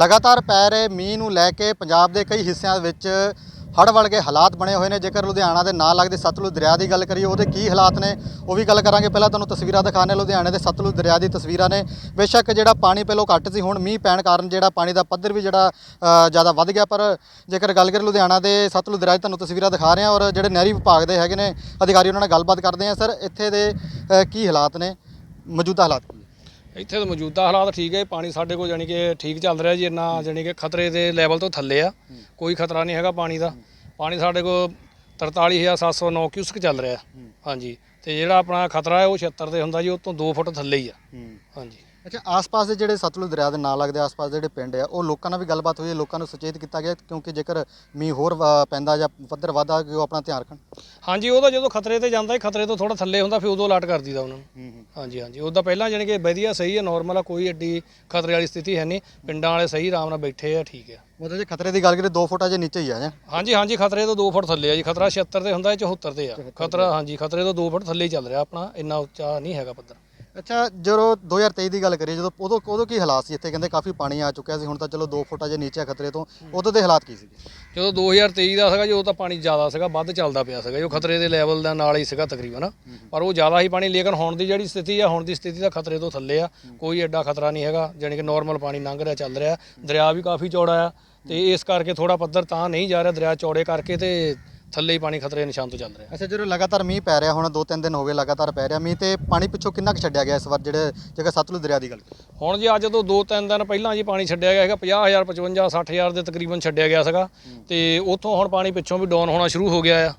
ਲਗਾਤਾਰ ਪੈ ਰਹੇ ਮੀਂਹ ਨੂੰ ਲੈ ਕੇ ਪੰਜਾਬ ਦੇ ਕਈ ਹਿੱਸਿਆਂ ਵਿੱਚ ਹੜ੍ਹ ਵਰਗੇ ਹਾਲਾਤ ਬਣੇ ਹੋਏ ਨੇ। ਜੇਕਰ ਲੁਧਿਆਣਾ ਦੇ ਨਾਲ ਲੱਗਦੇ ਸਤਲੁਜ ਦਰਿਆ ਦੀ ਗੱਲ ਕਰੀਏ, ਉਹਦੇ ਕੀ ਹਾਲਾਤ ਨੇ, ਉਹ ਵੀ ਗੱਲ ਕਰਾਂਗੇ। ਪਹਿਲਾਂ ਤੁਹਾਨੂੰ ਤਸਵੀਰਾਂ ਦਿਖਾਣੇ ਲੁਧਿਆਣੇ ਦੇ ਸਤਲੁਜ ਦਰਿਆ ਦੀ ਤਸਵੀਰਾਂ ਨੇ। ਬੇਸ਼ੱਕ ਜਿਹੜਾ ਪਾਣੀ ਪਹਿਲਾਂ ਘੱਟ ਸੀ, ਹੁਣ ਮੀਂਹ ਪੈਣ ਕਾਰਨ ਜਿਹੜਾ ਪਾਣੀ ਦਾ ਪੱਧਰ ਵੀ ਜਿਹੜਾ ਜ਼ਿਆਦਾ ਵੱਧ ਗਿਆ। ਪਰ ਜੇਕਰ ਗੱਲ ਕਰੀਏ ਲੁਧਿਆਣਾ ਦੇ ਸਤਲੁਜ ਦਰਿਆ ਦੀ, ਤੁਹਾਨੂੰ ਤਸਵੀਰਾਂ ਦਿਖਾ ਰਹੇ ਹਾਂ ਔਰ ਜਿਹੜੇ ਨਹਿਰੀ ਵਿਭਾਗ ਦੇ ਹੈਗੇ ਨੇ, ਅਧਿਕਾਰੀ ਉਹਨਾਂ ਨਾਲ ਗੱਲਬਾਤ ਕਰਦੇ ਹਾਂ। ਸਰ, ਇੱਥੇ ਦੇ ਕੀ ਹਾਲਾਤ ਨੇ? ਮੌਜੂਦਾ ਹਾਲਾਤ ਇੱਥੇ ਤਾਂ ਮੌਜੂਦਾ ਹਾਲਾਤ ਠੀਕ ਹੈ ਪਾਣੀ ਸਾਡੇ ਕੋਲ ਜਾਨੀ ਕਿ ਠੀਕ ਚੱਲ ਰਿਹਾ ਜੀ ਇੰਨਾ ਜਾਨੀ ਕਿ ਖਤਰੇ ਦੇ ਲੈਵਲ ਤੋਂ ਥੱਲੇ ਆ। ਕੋਈ ਖਤਰਾ ਨਹੀਂ ਹੈਗਾ ਪਾਣੀ ਦਾ। ਪਾਣੀ ਸਾਡੇ ਕੋਲ 43709 ਕਿਊਸਕ ਚੱਲ ਰਿਹਾ। ਹਾਂਜੀ। ਤੇ ਜਿਹੜਾ ਆਪਣਾ ਖਤਰਾ ਹੈ ਉਹ 76 ਤੇ ਹੁੰਦਾ ਜੀ ਉਹ ਤੋਂ 2 ਫੁੱਟ ਥੱਲੇ ਹੀ ਆ। ਹਾਂਜੀ। ਅੱਛਾ ਆਸ-ਪਾਸ ਦੇ ਜਿਹੜੇ ਸਤਲੁਜ ਦਰਿਆ ਦੇ ਨਾਲ ਲੱਗਦੇ ਆਸ-ਪਾਸ ਦੇ ਜਿਹੜੇ ਪਿੰਡ ਆ ਉਹ ਲੋਕਾਂ ਨਾਲ ਵੀ ਗੱਲਬਾਤ ਹੋਈ ਹੈ ਲੋਕਾਂ ਨੂੰ ਸੁਚੇਤ ਕੀਤਾ ਗਿਆ ਕਿਉਂਕਿ ਜੇਕਰ ਮੀਂਹ ਹੋਰ ਵ- ਪੈਂਦਾ ਜਾਂ ਪੱਧਰ ਵਧਦਾ ਕਿ ਉਹ ਆਪਣਾ ਧਿਆਨ ਰੱਖਣ? ਹਾਂਜੀ ਉਹ ਤਾਂ ਜਦੋਂ ਖਤਰੇ ਤੇ ਜਾਂਦਾ ਹੈ ਖਤਰੇ ਤੋਂ ਥੋੜਾ ਥੱਲੇ ਹੁੰਦਾ ਫਿਰ ਉਦੋਂ ਅਲਰਟ ਕਰ ਦਈਦਾ ਉਹਨਾਂ ਨੂੰ। ਹਾਂਜੀ ਹਾਂਜੀ ਉਹਦਾ ਪਹਿਲਾਂ ਜਾਨੀ ਕਿ ਵਧੀਆ ਸਹੀ ਹੈ ਨਾਰਮਲ ਆ ਕੋਈ ਐਡੀ ਖਤਰੇ ਵਾਲੀ ਸਥਿਤੀ ਹੈ ਨਹੀਂ। ਪਿੰਡਾਂ ਵਾਲੇ ਸਹੀ ਆਰਾਮ ਨਾਲ ਬੈਠੇ ਆ ਠੀਕ ਆ। ਮਤਲਬ ਜੇ ਖਤਰੇ ਦੀ ਗੱਲ ਕਰੀਏ 2 ਫੁੱਟ ਅਜੇ ਨੀਚੇ ਹੀ ਆ ਜਾਂ? ਹਾਂਜੀ ਹਾਂਜੀ ਖਤਰੇ ਤੋਂ 2 ਫੁੱਟ ਥੱਲੇ ਆ ਜੀ ਖਤਰਾ 76 ਤੇ ਹੁੰਦਾ ਇਹ 74 ਤੇ ਆ। ਖਤਰਾ ਹਾਂਜੀ ਖਤਰੇ ਤੋਂ 2 ਫੁੱਟ ਥੱਲੇ ਹੀ ਚੱਲ ਰਿਹਾ ਆਪਣਾ ਇੰਨਾ ਉੱਚਾ ਨਹੀਂ ਹੈਗਾ ਪੱਧਰ। ਅੱਛਾ ਜਦੋਂ 2023 ਦੀ ਗੱਲ ਕਰੀਏ ਜਦੋਂ ਉਦੋਂ ਉਦੋਂ ਕੀ ਹਾਲਾਤ ਸੀ ਇੱਥੇ? ਕਹਿੰਦੇ ਕਾਫੀ ਪਾਣੀ ਆ ਚੁੱਕਿਆ ਸੀ ਹੁਣ ਤਾਂ ਚਲੋ 2 ਫੁੱਟ ਅਜੇ ਨੀਚੇ ਆ ਖਤਰੇ ਤੋਂ। ਉਦੋਂ ਦੇ ਹਾਲਾਤ ਕੀ ਸੀਗੇ? ਜਦੋਂ 2023 ਦਾ ਸੀਗਾ ਜੀ ਉਹ ਤਾਂ ਪਾਣੀ ਜ਼ਿਆਦਾ ਸੀਗਾ ਵੱਧ ਚੱਲਦਾ ਪਿਆ ਸੀਗਾ। ਜੋ ਖਤਰੇ ਦੇ ਲੈਵਲ ਦਾ ਨਾਲ ਹੀ ਸੀਗਾ ਤਕਰੀਬਨ। ਪਰ ਉਹ ਜ਼ਿਆਦਾ ਹੀ ਪਾਣੀ ਲੇਕਿਨ ਹੁਣ ਦੀ ਜਿਹੜੀ ਸਥਿਤੀ ਆ ਹੁਣ ਦੀ ਸਥਿਤੀ ਤਾਂ ਖਤਰੇ ਤੋਂ ਥੱਲੇ ਆ। ਕੋਈ ਐਡਾ ਖਤਰਾ ਨਹੀਂ ਹੈਗਾ ਜਾਣੀ ਕਿ ਨਾਰਮਲ ਪਾਣੀ ਲੰਘ ਰਿਹਾ ਚੱਲ ਰਿਹਾ। ਦਰਿਆ ਵੀ ਕਾਫੀ ਚੌੜਾ ਆ। ਤੇ ਇਸ ਕਰਕੇ ਥੋੜਾ ਪੱਧਰ ਤਾਂ ਨਹੀਂ ਜਾ ਰਿਹਾ ਦਰਿਆ ਚੌੜੇ ਕਰਕੇ ਤੇ ਥੱਲੇ ਹੀ ਪਾਣੀ ਖਤਰੇ ਨਿਸ਼ਾਨ ਤੋਂ ਚੱਲ ਰਿਹਾ। ਅੱਛਾ ਜਦੋਂ ਲਗਾਤਾਰ ਮੀਂਹ ਪੈ ਰਿਹਾ ਹੁਣ 2-3 ਦਿਨ ਹੋ ਗਏ ਲਗਾਤਾਰ ਪੈ ਰਿਹਾ ਮੀਂਹ ਤੇ ਪਾਣੀ ਪਿੱਛੋਂ ਕਿੰਨਾ ਕੁ ਛੱਡਿਆ ਗਿਆ ਇਸ ਵਾਰ ਜਿਹੜੇ ਜੇਕਰ ਸਤਲੁਜ ਦਰਿਆ ਦੀ ਗੱਲ ਕਰੀਏ? ਹੁਣ ਜੀ ਅੱਜ ਤੋਂ 2-3 ਦਿਨ ਪਹਿਲਾਂ ਜੀ ਪਾਣੀ ਛੱਡਿਆ ਗਿਆ ਹੈਗਾ 50000 55 60000 ਦੇ ਤਕਰੀਬਨ ਛੱਡਿਆ ਗਿਆ ਸੀਗਾ। ਤੇ ਉੱਥੋਂ ਹੁਣ ਪਾਣੀ ਪਿੱਛੋਂ ਵੀ ਡਾਊਨ ਹੋਣਾ ਸ਼ੁਰੂ ਹੋ ਗਿਆ ਆ।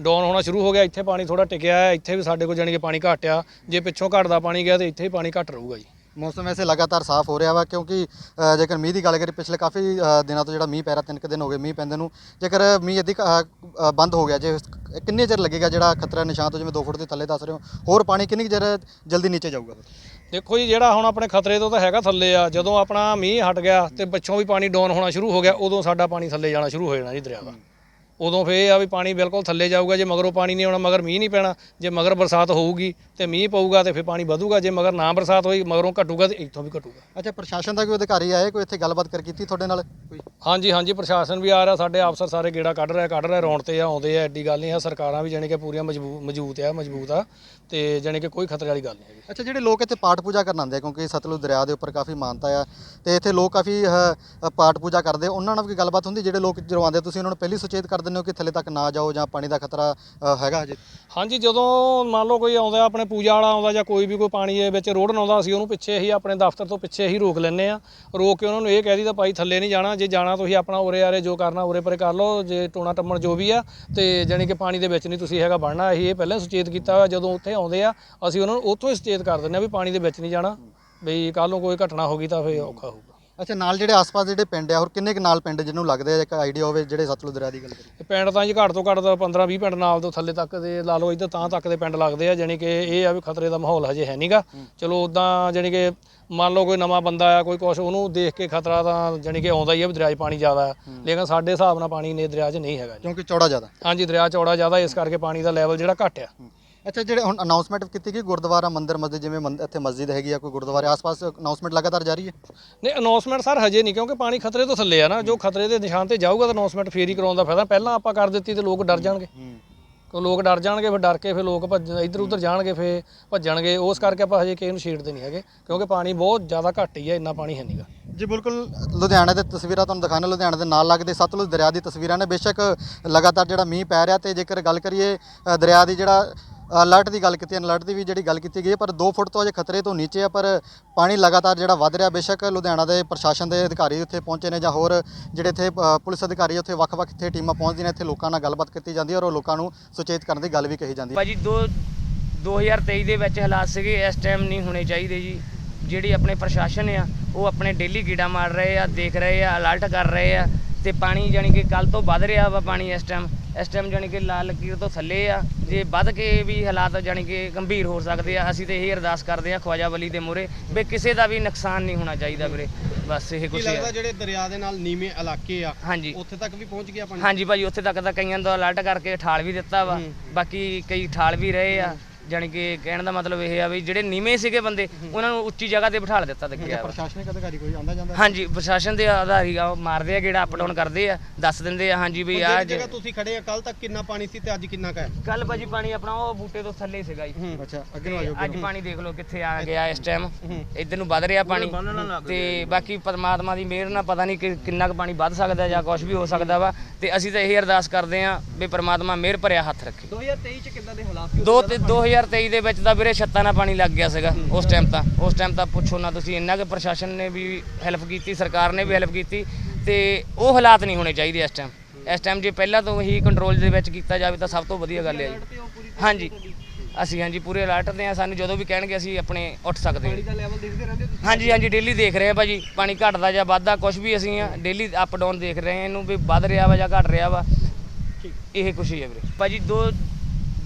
ਡਾਊਨ ਹੋਣਾ ਸ਼ੁਰੂ ਹੋ ਗਿਆ ਇੱਥੇ ਪਾਣੀ ਥੋੜਾ ਟਿਕਿਆ ਹੈ ਇੱਥੇ ਵੀ ਸਾਡੇ ਕੋਲ ਜਾਣੀ ਕਿ ਪਾਣੀ ਘੱਟ ਆ। ਜੇ ਪਿੱਛੋਂ ਘਟਦਾ ਪਾਣੀ ਗਿਆ ਤੇ ਇੱਥੇ ਹੀ ਪਾਣੀ ਘੱਟ ਰਹੂਗਾ ਜੀ। ਮੌਸਮ ਵੈਸੇ ਲਗਾਤਾਰ ਸਾਫ਼ ਹੋ ਰਿਹਾ ਵਾ ਕਿਉਂਕਿ ਅ, ਜੇਕਰ ਮੀਂਹ ਦੀ ਗੱਲ ਕਰੀਏ ਪਿਛਲੇ ਕਾਫੀ ਅ, ਦਿਨਾਂ ਤੋਂ ਜਿਹੜਾ ਮੀਂਹ ਪੈ ਰਿਹਾ ਤਿੰਨ ਕੁ ਦਿਨ ਹੋ ਗਏ ਮੀਂਹ ਪੈਂਦੇ ਨੂੰ ਜੇਕਰ ਮੀਂਹ ਅੱਧੀ ਕੁ, ਅ, ਅ, ਬੰਦ ਹੋ ਗਿਆ ਜੇ ਕਿੰਨੇ ਚਿਰ ਲੱਗੇਗਾ ਜਿਹੜਾ ਖਤਰਾ ਨਿਸ਼ਾਨ ਤੋਂ ਜਿਵੇਂ 2 ਫੁੱਟ ਦੇ ਥੱਲੇ ਦੱਸ ਰਹੇ ਹੋ ਹੋਰ ਪਾਣੀ ਕਿੰਨੀ ਕੁ ਚਿਰ ਜਲਦੀ ਨੀਚੇ ਜਾਊਗਾ? ਦੇਖੋ ਜੀ ਜਿਹੜਾ ਹੁਣ ਆਪਣੇ ਖਤਰੇ ਤੋਂ ਤਾਂ ਹੈਗਾ ਥੱਲੇ ਆ ਜਦੋਂ ਆਪਣਾ ਮੀਂਹ ਹਟ ਗਿਆ ਤੇ ਪਿੱਛੋਂ ਵੀ ਪਾਣੀ ਡਾਊਨ ਹੋਣਾ ਸ਼ੁਰੂ ਹੋ ਗਿਆ ਉਦੋਂ ਸਾਡਾ ਪਾਣੀ ਥੱਲੇ ਜਾਣਾ ਸ਼ੁਰੂ ਹੋ ਜਾਣਾ ਜੀ ਦਰਿਆ ਦਾ ਉਦੋਂ ਫੇਰ ਇਹ ਆ ਵੀ ਪਾਣੀ ਬਿਲਕੁਲ ਥੱਲੇ ਜਾਊਗਾ ਜੇ ਮਗਰੋਂ ਪਾਣੀ ਨਹੀਂ ਆਉਣਾ ਮਗਰ ਮੀਂਹ ਨਹੀਂ ਪੈਣਾ ਜੇ ਮਗਰ ਬਰਸਾਤ ਹੋਊਗੀ ਤੇ ਮੀਂਹ ਪਊਗਾ ਤੇ ਫੇਰ ਪਾਣੀ ਵਧੂਗਾ ਜੇ ਮਗਰ ਨਾ ਬਰਸਾਤ ਹੋਈ ਮਗਰੋਂ ਘਟੂਗਾ ਤੇ ਇੱਥੋਂ ਵੀ ਘਟੂਗਾ। ਅੱਛਾ ਪ੍ਰਸ਼ਾਸਨ ਦਾ ਕੋਈ ਅਧਿਕਾਰੀ ਆਏ ਕੋਈ ਇੱਥੇ ਗੱਲਬਾਤ ਕਰ ਕੀਤੀ ਤੁਹਾਡੇ ਨਾਲ? ਕੋਈ? ਹਾਂਜੀ ਹਾਂਜੀ ਪ੍ਰਸ਼ਾਸਨ ਵੀ ਆ ਰਿਹਾ ਸਾਡੇ ਅਫਸਰ ਸਾਰੇ ਗੇੜਾ ਕੱਢ ਰਿਹਾ ਕੱਢ ਰਿਹਾ ਰੌਣ ਤੇ ਆਉਂਦੇ ਆ ਐਡੀ ਗੱਲ ਨਹੀਂ ਆ ਸਰਕਾਰਾਂ ਵੀ ਜਾਣੀ ਕਿ ਪੂਰੀਆਂ ਮਜ਼ਬੂ- ਮਜ਼ਬੂਤ ਆ ਮਜ਼ਬੂਤ ਆ। ਤੇ ਜਾਣੀ ਕਿ ਕੋਈ ਖਤਰੇ ਵਾਲੀ ਗੱਲ ਨਹੀਂ ਹੈਗੀ। ਅੱਛਾ ਜਿਹੜੇ ਲੋਕ ਇੱਥੇ ਪਾਠ ਪੂਜਾ ਕਰਨ ਆਉਂਦੇ ਆ ਕਿਉਂਕਿ ਸਤਲੁਜ ਦਰਿਆ ਦੇ ਉੱਪਰ ਕਾਫੀ ਮਾਨਤਾ ਆ ਤੇ ਇੱਥੇ ਲੋਕ ਕਾਫੀ ਅ, ਪਾਠ ਪੂਜਾ ਕਰਦੇ ਆ। ਉਹਨਾਂ ਨਾਲ ਵੀ ਗੱਲਬਾਤ ਹੁੰਦੀ? ਜਿਹੜੇ ਲੋਕ ਜਦੋਂ ਆਉਂਦੇ ਤੁਸੀਂ ਉਹਨਾਂ ਨੂੰ ਪਹਿਲੀ ਸੁਚੇਤ ਕਰ ਦਿੰਦੇ ਹੋ ਕਿ ਥੱਲੇ ਤੱਕ ਨਾ ਜਾਓ ਜਾਂ ਪਾਣੀ ਦਾ ਖਤਰਾ ਅ, ਹੈਗਾ ਹਜੇ? ਹਾਂਜੀ ਜਦੋਂ ਮੰਨ ਲਓ ਕੋਈ ਆਉਂਦਾ ਆਪਣੇ ਪੂਜਾ ਵਾਲਾ ਆਉਂਦਾ ਜਾਂ ਕੋਈ ਵੀ ਕੋਈ ਪਾਣੀ ਦੇ ਵਿੱਚ ਰੋੜਨ ਆਉਂਦਾ ਅਸੀਂ ਉਹਨੂੰ ਪਿੱਛੇ ਹੀ ਆਪਣੇ ਦਫ਼ਤਰ ਤੋਂ ਪਿੱਛੇ ਹੀ ਰੋਕ ਲੈਂਦੇ ਆ। ਰੋਕ ਕੇ ਉਹਨਾਂ ਨੂੰ ਇਹ ਕਹਿ ਦਈਦਾ ਭਾਈ ਥੱਲੇ ਨਹੀਂ ਜਾਣਾ। ਜੇ ਜਾਣਾ ਤੁਸੀਂ ਆਪਣਾ ਉਰੇ ਆਰੇ ਜੋ ਕਰਨਾ ਉਰੇ ਪਰੇ ਕਰ ਲਓ। ਜੇ ਟੋਣਾ ਟੰਮਣ ਜੋ ਵੀ ਆ ਤੇ ਜਾਣੀ ਕਿ ਪਾਣੀ ਦੇ ਵਿੱਚ ਨਹੀਂ ਤੁਸੀਂ ਹੈਗਾ ਵੜਨਾ ਅਸੀਂ ਇਹ ਪਹਿਲਾਂ ਸੁਚੇਤ ਕੀਤਾ ਹੋਇਆ ਜਦੋਂ ਉੱਥੇ ਆਉਂਦੇ ਆ ਅਸੀਂ ਉਹਨਾਂ ਨੂੰ ਉੱਥੋਂ ਹੀ ਸੁਚੇਤ ਕਰ ਦਿੰਦੇ ਆ ਵੀ ਪਾਣੀ ਦੇ ਵਿੱਚ ਨਹੀਂ ਜਾਣਾ ਵੀ ਕੱਲ ਨੂੰ ਕੋਈ ਘਟਨਾ ਹੋ ਗਈ ਤਾਂ ਫੇਰ ਔਖਾ ਹੋਊਗਾ। ਅੱਛਾ ਨਾਲ ਜਿਹੜੇ ਆਸ-ਪਾਸ ਜਿਹੜੇ ਪਿੰਡ ਆ ਹੋਰ ਕਿੰਨੇ ਕੁ ਨਾਲ ਪਿੰਡ ਜਿਹਨੂੰ ਲੱਗਦੇ ਆ ਇੱਕ ਆਈਡੀਆ ਹੋਵੇ ਜਿਹੜੇ ਸਤਲੁਜ ਦਰਿਆ ਦੀ ਗੱਲ ਕਰੀਏ? ਇਹ ਪਿੰਡ ਤਾਂ ਜੀ ਘੱਟ ਤੋਂ ਘੱਟ ਤਾਂ 15 20 ਪਿੰਡ ਨਾਲ ਤੋਂ ਥੱਲੇ ਤੱਕ ਦੇ ਲਾ ਲਓ ਇੱਧਰ ਤਾਂ ਤੱਕ ਦੇ ਪਿੰਡ ਲੱਗਦੇ ਆ ਜਾਣੀ ਕਿ ਇਹ ਆ ਵੀ ਖਤਰੇ ਦਾ ਮਾਹੌਲ ਹਜੇ ਹੈ ਨਹੀਂਗਾ ਚਲੋ ਉਦਾਂ ਜਾਣੀ ਕਿ ਮੰਨ ਲਓ ਕੋਈ ਨਵਾਂ ਬੰਦਾ ਆ ਕੋਈ ਕੁਛ ਉਹਨੂੰ ਦੇਖ ਕੇ ਖਤਰਾ ਤਾਂ ਜਾਣੀ ਕਿ ਆਉਂਦਾ ਹੀ ਆ ਵੀ ਦਰਿਆ 'ਚ ਪਾਣੀ ਜ਼ਿਆਦਾ ਆ। ਲੇਕਿਨ ਸਾਡੇ ਹਿਸਾਬ ਨਾਲ ਪਾਣੀ ਨੇ ਦਰਿਆ 'ਚ ਨਹੀਂ ਹੈਗਾ ਜੀ। ਕਿਉਂਕਿ ਚੌੜਾ ਜ਼ਿਆਦਾ। ਹਾਂਜੀ ਦਰਿਆ ਚੌੜਾ ਜ਼ਿਆਦਾ ਇਸ ਕਰਕੇ ਪਾਣੀ ਦਾ ਲੈਵਲ ਜਿਹੜਾ ਘੱਟ ਆ। ਅੱਛਾ ਜਿਹੜੇ ਹੁਣ ਅਨਾਉਂਸਮੈਂਟ ਕੀਤੀ ਗਈ ਗੁਰਦੁਆਰਾ ਮੰਦਿਰ ਮਸਜਿਦ ਜਿਵੇਂ ਮੰਦ- ਇੱਥੇ ਮਸਜਿਦ ਹੈਗੀ ਆ ਕੋਈ ਗੁਰਦੁਆਰੇ ਆਸ-ਪਾਸ ਅਨਾਉਂਸਮੈਂਟ ਲਗਾਤਾਰ ਜਾਰੀ ਹੈ? ਨਹੀਂ ਅਨਾਉਂਸਮੈਂਟ ਸਰ ਹਜੇ ਨਹੀਂ ਕਿਉਂਕਿ ਪਾਣੀ ਖਤਰੇ ਤੋਂ ਥੱਲੇ ਆ ਨਾ। ਜੋ ਖਤਰੇ ਦੇ ਨਿਸ਼ਾਨ ਤੇ ਜਾਊਗਾ ਤਾਂ ਅਨਾਉਂਸਮੈਂਟ ਫੇਰ ਹੀ ਕਰਾਉਣ ਦਾ ਫਾਇਦਾ। ਪਹਿਲਾਂ ਆਪਾਂ ਕਰ ਦਿੱਤੀ ਤੇ ਲੋਕ ਡਰ ਜਾਣਗੇ। ਕਿਉਂ ਲੋਕ ਡਰ ਜਾਣਗੇ ਫਿਰ ਡਰ ਕੇ ਫਿਰ ਲੋਕ ਭੱਜ ਇੱਧਰ ਉੱਧਰ ਜਾਣਗੇ ਫਿਰ ਭੱਜਣਗੇ। ਉਸ ਕਰਕੇ ਆਪਾਂ ਹਜੇ ਕਿਸੇ ਨੂੰ ਛੇੜਦੇ ਨਹੀਂ ਹੈਗੇ ਕਿਉਂਕਿ ਪਾਣੀ ਬਹੁਤ ਜ਼ਿਆਦਾ ਘੱਟ ਹੀ ਆ ਇੰਨਾ ਪਾਣੀ ਹੈ ਨਹੀਂਗਾ ਜੀ ਬਿਲਕੁਲ ਲੁਧਿਆਣਾ ਦੇ ਤਸਵੀਰਾਂ ਤੁਹਾਨੂੰ ਦਿਖਾਣੇ ਲੁਧਿਆਣਾ ਦੇ ਨਾਲ ਲੱਗਦੇ ਸਤਲੁਜ ਦਰਿਆ ਦੀ ਤਸਵੀਰਾਂ ਨੇ। ਬੇਸ਼ੱਕ ਲਗਾਤਾਰ ਜਿਹੜਾ ਮੀਂਹ ਪੈ ਰਿਹਾ ਤੇ ਜੇਕਰ ਗੱਲ ਕਰੀਏ ਅ, ਦਰਿਆ ਦੀ ਜਿਹੜਾ ਅਲਰਟ ਦੀ ਗੱਲ ਕੀਤੀ ਅਲਰਟ ਦੀ ਵੀ ਜਿਹੜੀ ਗੱਲ ਕੀਤੀ ਗਈ ਹੈ, ਪਰ 2 ਫੁੱਟ ਤੋਂ ਅਜੇ ਖਤਰੇ ਤੋਂ ਨੀਚੇ ਆ, ਪਰ ਪਾਣੀ ਲਗਾਤਾਰ ਜਿਹੜਾ ਵੱਧ ਰਿਹਾ, ਬੇਸ਼ੱਕ ਲੁਧਿਆਣਾ ਦੇ ਪ੍ਰਸ਼ਾਸਨ ਦੇ ਅਧਿਕਾਰੀ ਉੱਥੇ ਪਹੁੰਚੇ ਨੇ ਜਾਂ ਹੋਰ ਜਿਹੜੇ ਇੱਥੇ ਪੁਲਿਸ ਅਧਿਕਾਰੀ ਉੱਥੇ ਵੱਖ-ਵੱਖ ਇੱਥੇ ਟੀਮਾਂ ਪਹੁੰਚਦੀਆਂ ਨੇ, ਇੱਥੇ ਲੋਕਾਂ ਨਾਲ ਗੱਲਬਾਤ ਕੀਤੀ ਜਾਂਦੀ ਹੈ ਔਰ ਉਹ ਲੋਕਾਂ ਨੂੰ ਸੁਚੇਤ ਕਰਨ ਦੀ ਗੱਲ ਵੀ ਕਹੀ ਜਾਂਦੀ ਹੈ। ਭਾਜੀ, ਦੋ 2023 ਦੇ ਵਿੱਚ ਹਾਲਾਤ ਸੀਗੇ, ਇਸ ਟਾਈਮ ਨਹੀਂ ਹੋਣੇ ਚਾਹੀਦੇ ਜੀ। ਜਿਹੜੀ ਆਪਣੇ ਪ੍ਰਸ਼ਾਸਨ ਆ, ਉਹ ਆਪਣੇ ਡੇਲੀ ਗੀੜਾ ਮਾਰ ਰਹੇ ਆ, ਦੇਖ ਰਹੇ ਆ, ਅਲਰਟ ਕਰ ਰਹੇ ਆ, ਤੇ ਪਾਣੀ ਜਾਨੀ ਕਿ ਕੱਲ ਤੋਂ ਵੱਧ ਰਿਹਾ ਵਾ ਪਾਣੀ ਇਸ ਟਾਈਮ ਇਸ ਟਾਈਮ ਜਾਨੀ ਕਿ ਲਾਲ ਲਕੀਰ ਤੋਂ ਥੱਲੇ ਆ ਜੇ ਵੱਧ ਕੇ ਵੀ ਹਾਲਾਤ ਜਾਨੀ ਕਿ ਗੰਭੀਰ ਹੋ ਸਕਦੇ ਆ ਅਸੀਂ ਤੇ ਇਹ ਅਰਦਾਸ ਕਰਦੇ ਆ ਖਵਾਜਾ ਵਲੀ ਦੇ ਮੂਹਰੇ ਵੀ ਕਿਸੇ ਦਾ ਵੀ ਨੁਕਸਾਨ ਨਹੀਂ ਹੋਣਾ ਚਾਹੀਦਾ ਵੀਰੇ। ਬਸ ਇਹ ਕੀ ਕੁਛ ਲੱਗਦਾ ਜਿਹੜੇ ਦਰਿਆ ਦੇ ਨਾਲ ਨੀਵੇਂ ਇਲਾਕੇ ਆ ਹਾਂਜੀ। ਉੱਥੇ ਤੱਕ ਵੀ ਪਹੁੰਚ ਗਿਆ ਪਾਣੀ ਹਾਂਜੀ ਭਾਜੀ ਉੱਥੇ ਤੱਕ ਤਾਂ ਕਈਆਂ ਦਾ ਅਲਰਟ ਕਰਕੇ ਠਾਲ ਵੀ ਦਿੱਤਾ ਵਾ ਬਾਕੀ ਕਈ ਠਾਲ ਵੀ ਰਹੇ ਆ। ਜਾਣੀ ਕਿ ਕਹਿਣ ਦਾ ਮਤਲਬ ਇਹ ਆ ਵੀ ਜਿਹੜੇ ਨੀਵੇਂ ਸੀਗੇ ਬੰਦੇ ਉਹਨਾਂ ਨੂੰ ਉੱਚੀ ਜਗ੍ਹਾ ਤੇ ਬਿਠਾ ਦਿੱਤਾ ਲੱਗਿਆ ਪ੍ਰਸ਼ਾਸਨਿਕ ਅਧਿਕਾਰੀ ਕੋਈ ਆਂਦਾ ਜਾਂਦਾ? ਹਾਂਜੀ ਪ੍ਰਸ਼ਾਸਨ ਦੇ ਆਧਾਰੀ ਆ ਉਹ ਮਾਰਦੇ ਆ ਗੇੜਾ ਅਪ ਡਾਊਨ ਕਰਦੇ ਆ ਦੱਸ ਦਿੰਦੇ ਆ ਹਾਂਜੀ ਵੀ ਆ ਜਿਹੜੀ ਜਗ੍ਹਾ ਤੁਸੀਂ ਖੜੇ ਆ ਕੱਲ ਤੱਕ ਕਿੰਨਾ ਪਾਣੀ ਸੀ ਤੇ ਅੱਜ ਕਿੰਨਾ ਕੁ ਹੈ? ਕੱਲ ਭਾਜੀ ਪਾਣੀ ਆਪਣਾ ਉਹ ਬੂਟੇ ਤੋਂ ਥੱਲੇ ਸੀਗਾ ਜੀ। ਅੱਛਾ ਅੱਗੇ ਨੂੰ ਤੇ ਆਜੋ ਅੱਜ ਪਾਣੀ ਦੇਖ ਲਓ ਕਿੱਥੇ ਆ ਗਿਆ ਇਸ ਟਾਈਮ ਇੱਧਰ ਨੂੰ ਵੱਧ ਰਿਹਾ ਪਾਣੀ ਤੇ ਬਾਕੀ ਪਰਮਾਤਮਾ ਦੀ ਮਿਹਰ ਨਾਲ ਪਤਾ ਨਹੀਂ ਕਿ ਕਿੰਨਾ ਕੁ ਪਾਣੀ ਵੱਧ ਸਕਦਾ ਜਾਂ ਕੁਝ ਵੀ ਹੋ ਸਕਦਾ ਵਾ। ਤੇ ਅਸੀਂ ਤਾਂ ਇਹ ਅਰਦਾਸ ਕਰਦੇ ਆ ਵੀ ਪਰਮਾਤਮਾ ਮਿਹਰ ਭਰਿਆ ਹੱਥ ਰੱਖੇ। 2023 ਚ ਕਿੱਦਾਂ ਦੇ ਹਾਲਾਤ ਦੋ ਤੇ 2023 ਦੇ ਵਿੱਚ ਤਾਂ ਵੀਰੇ ਛੱਤਾਂ ਨਾਲ ਪਾਣੀ ਲੱਗ ਗਿਆ ਸੀਗਾ ਉਸ ਟਾਈਮ ਤਾਂ। ਉਸ ਟਾਈਮ ਤਾਂ ਪੁੱਛੋ ਨਾ ਤੁਸੀਂ ਇੰਨਾ ਕਿ ਪ੍ਰਸ਼ਾਸਨ ਨੇ ਵੀ ਹੈਲਪ ਕੀਤੀ ਸਰਕਾਰ ਨੇ ਵੀ ਹੈਲਪ ਕੀਤੀ ਤੇ ਉਹ ਹਾਲਾਤ ਨਹੀਂ ਹੋਣੇ ਚਾਹੀਦੇ ਇਸ ਟਾਈਮ ਇਸ ਟਾਈਮ ਜੇ ਪਹਿਲਾਂ ਤੋਂ ਹੀ ਕੰਟਰੋਲ ਦੇ ਵਿੱਚ ਕੀਤਾ ਜਾਵੇ ਤਾਂ ਸਭ ਤੋਂ ਵਧੀਆ ਗੱਲ ਹੈ ਜੀ। ਹਾਂਜੀ। ਅਸੀਂ ਹਾਂਜੀ ਪੂਰੇ ਅਲਰਟ ਤੇ ਆ ਸਾਨੂੰ ਜਦੋਂ ਵੀ ਕਹਿਣਗੇ ਅਸੀਂ ਆਪਣੇ ਉੱਠ ਸਕਦੇ ਹਾਂ। ਦਾ ਹਾਂਜੀ ਹਾਂਜੀ ਡੇਲੀ ਦੇਖ ਰਹੇ ਆ ਭਾਜੀ ਪਾਣੀ ਘਟਦਾ ਜਾਂ ਵੱਧਦਾ ਕੁਝ ਵੀ ਅਸੀਂ ਆ ਡੇਲੀ ਅਪ ਡਾਊਨ ਦੇਖ ਰਹੇ ਆ ਇਹਨੂੰ ਵੀ ਵੱਧ ਰਿਹਾ ਵਾ ਜਾਂ ਘਟ ਰਿਹਾ ਵਾ। ਇਹ ਹੀ ਹੈ ਵੀਰੇ। ਭਾਜੀ ਦੋ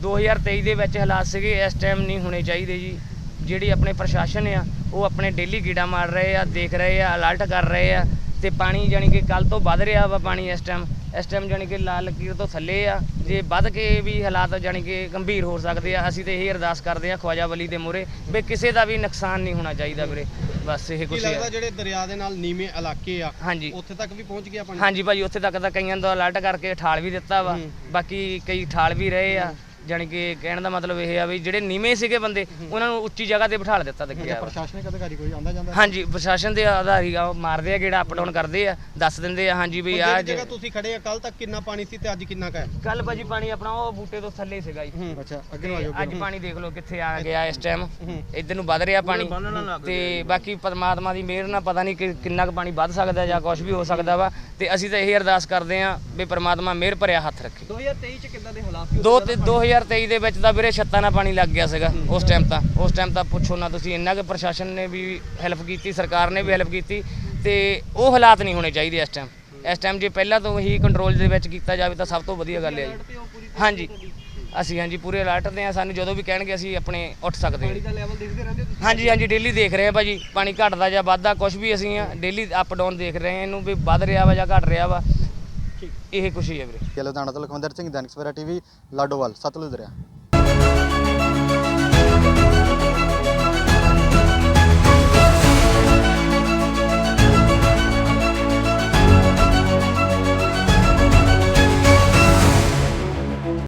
2023 ਦੇ ਵਿੱਚ ਹਾਲਾਤ ਸੀਗੇ ਇਸ ਟਾਈਮ ਨਹੀਂ ਹੋਣੇ ਚਾਹੀਦੇ ਜੀ। ਜਿਹੜੀ ਆਪਣੇ ਪ੍ਰਸ਼ਾਸਨ ਆ ਉਹ ਆਪਣੇ ਡੇਲੀ ਗੀੜਾ ਮਾਰ ਰਹੇ ਆ ਦੇਖ ਰਹੇ ਆ ਅਲਰਟ ਕਰ ਰਹੇ ਆ ਤੇ ਪਾਣੀ ਜਾਨੀ ਕਿ ਕੱਲ ਤੋਂ ਵੱਧ ਰਿਹਾ ਵਾ ਪਾਣੀ ਇਸ ਟਾਈਮ ਇਸ ਟਾਈਮ ਜਾਨੀ ਕਿ ਲਾਲ ਲਕੀਰ ਤੋਂ ਥੱਲੇ ਆ ਜੇ ਵੱਧ ਕੇ ਵੀ ਹਾਲਾਤ ਜਾਨੀ ਕਿ ਗੰਭੀਰ ਹੋ ਸਕਦੇ ਆ ਅਸੀਂ ਤੇ ਇਹ ਅਰਦਾਸ ਕਰਦੇ ਆ ਖਵਾਜਾ ਵਲੀ ਦੇ ਮੂਹਰੇ ਵੀ ਕਿਸੇ ਦਾ ਵੀ ਨੁਕਸਾਨ ਨਹੀਂ ਹੋਣਾ ਚਾਹੀਦਾ ਵੀਰੇ। ਬਸ ਇਹ ਕੁਛ ਲੱਗਦਾ ਜਿਹੜੇ ਦਰਿਆ ਦੇ ਨਾਲ ਨੀਵੇਂ ਇਲਾਕੇ ਆ ਹਾਂਜੀ। ਉੱਥੇ ਤੱਕ ਵੀ ਪਹੁੰਚ ਗਿਆ ਪਾਣੀ? ਹਾਂਜੀ ਭਾਜੀ ਉੱਥੇ ਤੱਕ ਤਾਂ ਕਈਆਂ ਦਾ ਅਲਰਟ ਕਰਕੇ ਠਾਲ ਵੀ ਦਿੱਤਾ ਵਾ। ਬਾਕੀ ਕਈ ਠਾਲ ਵੀ ਰਹੇ ਆ। ਜਾਣੀ ਕਿ ਕਹਿਣ ਦਾ ਮਤਲਬ ਇਹ ਆ ਵੀ ਜਿਹੜੇ ਨੀਵੇਂ ਸੀਗੇ ਬੰਦੇ ਉਹਨਾਂ ਨੂੰ ਉੱਚੀ ਜਗ੍ਹਾ ਤੇ ਬਿਠਾ ਦਿੱਤਾ ਵਾ। ਪ੍ਰਸ਼ਾਸਨਿਕ ਅਧਿਕਾਰੀ ਕੋਈ ਆਂਦਾ ਜਾਂਦਾ? ਹਾਂਜੀ ਪ੍ਰਸ਼ਾਸਨ ਦੇ ਆਧਾਰੀ ਆ ਮਾਰਦੇ ਆ ਗੇੜਾ ਅਪ ਡਾਊਨ ਕਰਦੇ ਆ ਦੱਸ ਦਿੰਦੇ ਆ ਹਾਂਜੀ ਵੀ ਆ ਜਿਹੜੀ ਜਗ੍ਹਾ ਤੁਸੀਂ ਖੜੇ ਆ ਕੱਲ ਤੱਕ ਕਿੰਨਾ ਪਾਣੀ ਸੀ ਤੇ ਅੱਜ ਕਿੰਨਾ ਕੁ ਹੈ? ਕੱਲ ਭਾਜੀ ਪਾਣੀ ਆਪਣਾ ਉਹ ਬੂਟੇ ਤੋਂ ਥੱਲੇ ਸੀਗਾ ਜੀ। ਅੱਛਾ ਅੱਗੇ ਤੇ ਆਜੋ ਅੱਜ ਪਾਣੀ ਦੇਖ ਲਓ ਕਿੱਥੇ ਆ ਗਿਆ ਇਸ ਟਾਈਮ ਇੱਧਰ ਨੂੰ ਵੱਧ ਰਿਹਾ ਪਾਣੀ ਤੇ ਬਾਕੀ ਪਰਮਾਤਮਾ ਦੀ ਮਿਹਰ ਨਾਲ ਪਤਾ ਨਹੀਂ ਕਿ ਕਿੰਨਾ ਕੁ ਪਾਣੀ ਵੱਧ ਸਕਦਾ ਜਾਂ ਕੁਝ ਵੀ ਹੋ ਸਕਦਾ ਵਾ। ਤੇ ਅਸੀਂ ਤਾਂ ਇਹ ਅਰਦਾਸ ਕਰਦੇ ਆ ਵੀ ਪਰਮਾਤਮਾ ਮਿਹਰ ਭਰਿਆ ਹੱਥ ਰੱਖੇ। 2023 ਚ ਕਿੱਦਾਂ ਦੇ ਹਾਲਾਤ ਦੋ ਤੇ 2023 ਦੇ ਵਿੱਚ ਤਾਂ ਵੀਰੇ ਛੱਤਾਂ ਨਾਲ ਪਾਣੀ ਲੱਗ ਗਿਆ ਸੀਗਾ ਉਸ ਟਾਈਮ ਤਾਂ। ਉਸ ਟਾਈਮ ਤਾਂ ਪੁੱਛੋ ਨਾ ਤੁਸੀਂ ਇੰਨਾ ਕਿ ਪ੍ਰਸ਼ਾਸਨ ਨੇ ਵੀ ਹੈਲਪ ਕੀਤੀ ਸਰਕਾਰ ਨੇ ਵੀ ਹੈਲਪ ਕੀਤੀ ਤੇ ਉਹ ਹਾਲਾਤ ਨਹੀਂ ਹੋਣੇ ਚਾਹੀਦੇ ਇਸ ਟਾਈਮ ਇਸ ਟਾਈਮ ਜੇ ਪਹਿਲਾਂ ਤੋਂ ਹੀ ਕੰਟਰੋਲ ਦੇ ਵਿੱਚ ਕੀਤਾ ਜਾਵੇ ਤਾਂ ਸਭ ਤੋਂ ਵਧੀਆ ਗੱਲ ਹੈ ਜੀ। ਹਾਂਜੀ। ਅਸੀਂ ਹਾਂਜੀ ਪੂਰੇ ਅਲਰਟ ਤੇ ਆ ਸਾਨੂੰ ਜਦੋਂ ਵੀ ਕਹਿਣਗੇ ਅਸੀਂ ਆਪਣੇ ਉੱਠ ਸਕਦੇ ਹਾਂ ਦਾ ਹਾਂਜੀ ਹਾਂਜੀ ਡੇਲੀ ਦੇਖ ਰਹੇ ਆ ਭਾਜੀ ਪਾਣੀ ਘਟਦਾ ਜਾਂ ਵੱਧਦਾ ਕੁਝ ਵੀ ਅਸੀਂ ਡੇਲੀ ਅਪ ਡਾਊਨ ਦੇਖ ਰਹੇ ਆ ਇਹਨੂੰ ਵੀ ਵੱਧ ਰਿਹਾ ਵਾ ਜਾਂ ਘਟ ਰਿਹਾ ਵਾ। ਇਹ ਖੁਸ਼ੀ ਹੈ ਵੀਰੇ। ਲੁਧਿਆਣਾ ਤੋਂ ਲਖਵਿੰਦਰ ਸਿੰਘ ਦੈਨਿਕ ਸਵੇਰਾ ਟੀਵੀ ਲਾਡੋਵਾਲ ਸਤਲੁਜ ਦਰਿਆ।